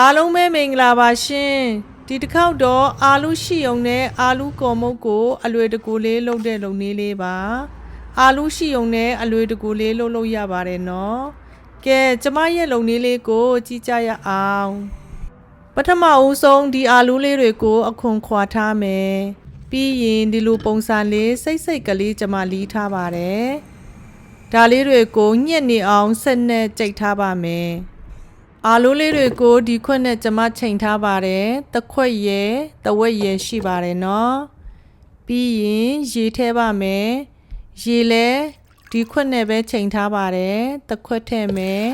အားလုံးပဲမင်္ဂလာပါရှင်ဒီတစ်ခေါက်တော့အာလူရှိုံနဲ့အာလူကော်မုတ်ကို အလွယ်တကူလေးလုပ်တဲ့လုပ်နည်းလေးပါအာလူရှိုံနဲ့အလွယ်တကူလေးလုပ်လို့ရပါတယ်နော်ကဲကျမရဲ့လုပ်နည်းလေးကို ကြည့်ကြရအောင်ပထမဦးဆုံးဒီအာလူလေးတွေကိုအခွန်ခွာထားမယ်ပြီးရင်ဒီလိုပုံစံလေးစိတ်စိတ်ကလေးကျမလီးထားပါတယ်ဒါလေးတွေကိုညှက်နေအောင်ဆက်နဲ့ကြိတ်ထားပါမယ် အားလုံးလေးတွေကိုဒီခွက်နဲ့ကျမချိန်ထားပါတယ်။တစ်ခွက်ရယ်တဝက်ရယ်ရှိပါတယ်နော်။ပြီးရင်ရေထဲပါမယ်။ရေလဲဒီခွက်နဲ့ပဲချိန်ထားပါတယ်။တစ်ခွက်ထဲမယ်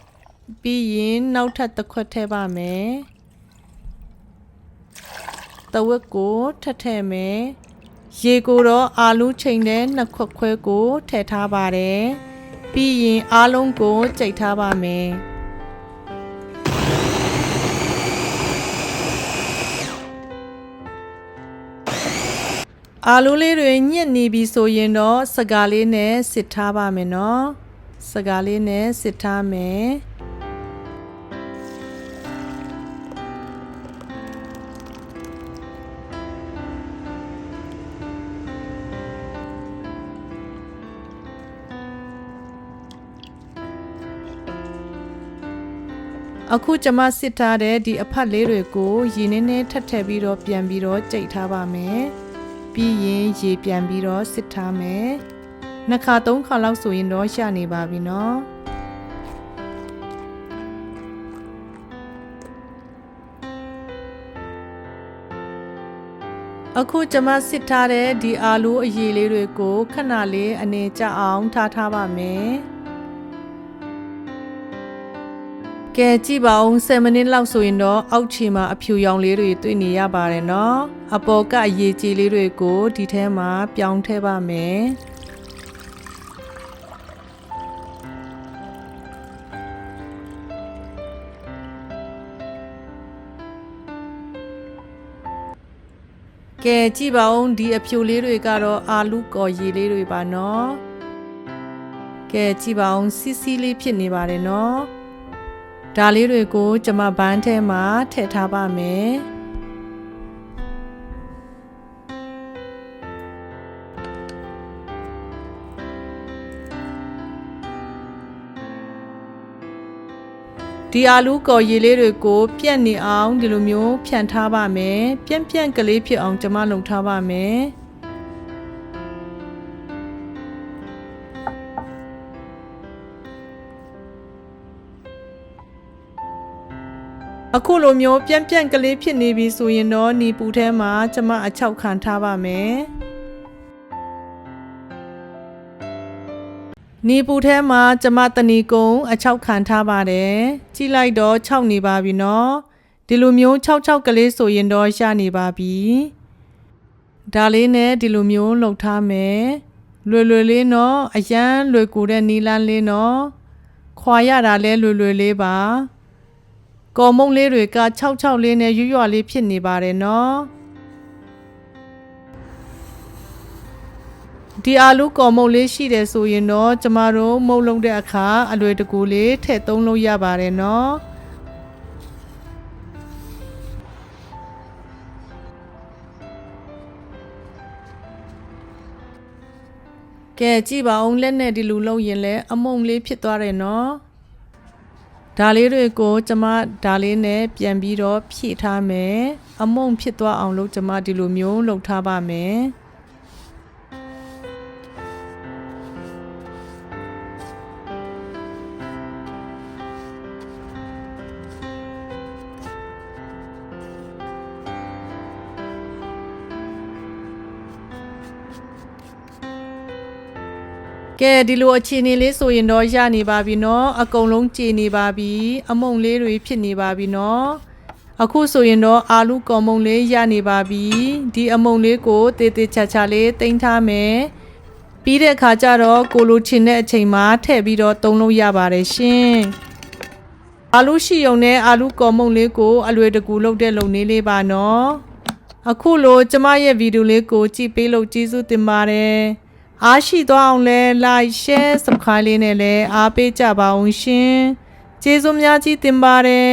။ပြီးရင်နောက်ထပ်တစ်ခွက်ထဲပါမယ်။တဝက်ကိုထပ်ထည့်မယ်။ရေကိုတော့အာလူချိန်တဲ့နှစ်ခွက်ခွဲကိုထည့်ထားပါတယ်။ပြီးရင်အားလုံးကိုကြိတ်ထားပါမယ်။ အာလူလေးတွေညစ်နေပြီဆိုရင်တော့စကားလေးနဲ့စစ်ထားပါမယ်နော်စကားလေးနဲ့စစ်ထားမယ်အခုကျမစစ်ထားတဲ့ဒီအဖတ်လေးတွေကိုရေနည်းနည်းထပ်ထည့်ပြီးတော့ပြန်ပြီးတော့ကြိတ်ထားပါမယ်။ ပြီးရင်ရေပြန်ပြီးတော့စစ်ထားမယ်။နှစ်ခါသုံးခါလောက်ဆိုရင်တော့ရှာနေပါပြီနော်။အခုကျမစစ်ထားတဲ့ဒီအာလူအရည်လေးတွေကိုခဏလေးအနေကျအောင်ထားထားပါမယ်။ ကဲကြည့်ပါဦး7မိနစ်လောက်ဆိုရင်တော့အောက်ခြေမှာအဖြူရောင်လေးတွေတွေ့နေရပါတယ်နော်အပေါ်ကအရေးကြီးလေးတွေကိုဒီထဲမှာပြောင်းထည့်ပါမယ်ကဲကြည့်ပါဦးဒီအဖြူလေးတွေကတော့အာလူကော်ရည်လေးတွေပါနော်ကဲကြည့်ပါဦးစီစီလေးဖြစ်နေပါတယ်နော် ဒါလေးတွေကိုကျမဘန်းထဲမှာထည့်ထားပါမယ်ဒီအာလူကော်ရည်လေးတွေကိုပြက်နေအောင်ဒီလိုမျိုးဖြန့်ထားပါမယ်ပြန့်ပြန့်ကလေးဖြစ်အောင်ကျမလုပ်ထားပါမယ် အခုလိုမျိုးပြန့်ပြန့်ကလေးဖြစ်နေပြီဆိုရင်တော့နီပူထဲမှာကျမအချောက်ခံထားပါမယ်နီပူထဲမှာကျမတဏီကုံအချောက်ခံထားပါတယ်ကြည့်လိုက်တော့6နေပါပြီနော်ဒီလိုမျိုး6 6ကလေးဆိုရင်တော့ရနေပါပြီဒါလေးနဲ့ဒီလိုမျိုးလှုပ်ထားမယ်လွယ်လွယ်လေးနော်အရန်လွယ်ကူတဲ့နီလန်းလေးနော်ခွာရတာလဲလွယ်လွယ်လေးပါ ကော်မုံလေးတွေက66လေးနဲ့ရွရွလေးဖြစ်နေပါတယ်နော်ဒီအာလူကော်မုံလေးရှိတယ်ဆိုရင်တော့ကျမတို့မုံလုံးတဲ့အခါအလွယ်တကူလေးထည့်သုံးလို့ရပါတယ်နော်ကဲကြည့်ပါဦးလက်နဲ့ဒီလူလုံးရင်လဲအမုံလေးဖြစ်သွားတယ်နော် ဒါလေးတွေကိုကျမဒါလေးနဲ့ပြန်ပြီးတော့ဖြည့်ထားမယ်အမုံဖြစ်သွားအောင်လို့ကျမဒီလိုမျိုးလှုပ်ထားပါမယ် ကဲဒီလိုအခြေအနေလေးဆိုရင်တော့ရနေပါပြီเนาะအကုန်လုံးကြည်နေပါပြီအမုံလေးတွေဖြစ်နေပါပြီเนาะအခုဆိုရင်တော့အာလူကော်မုံလေးရနေပါပြီဒီအမုံလေးကိုတေးသေးချာချာလေးတင်ထားမယ်ပြီးတဲ့အခါကျတော့ကိုလိုချင်တဲ့အချိန်မှာထည့်ပြီးတော့တုံးလို့ရပါတယ်ရှင်အာလူရှိုံနဲ့အာလူကော်မုံလေးကိုအလွယ်တကူလုပ်တဲ့လုပ်နည်းလေးပါเนาะအခုလိုကျမရဲ့ဗီဒီယိုလေးကိုကြည့်ပေးလို့ကျေးဇူးတင်ပါတယ် အားရှိသွားအောင်လဲ like share subscribe လေးနဲ့လည်းအားပေးကြပါအောင်ရှင်ကျေးဇူးများကြီးတင်ပါတယ်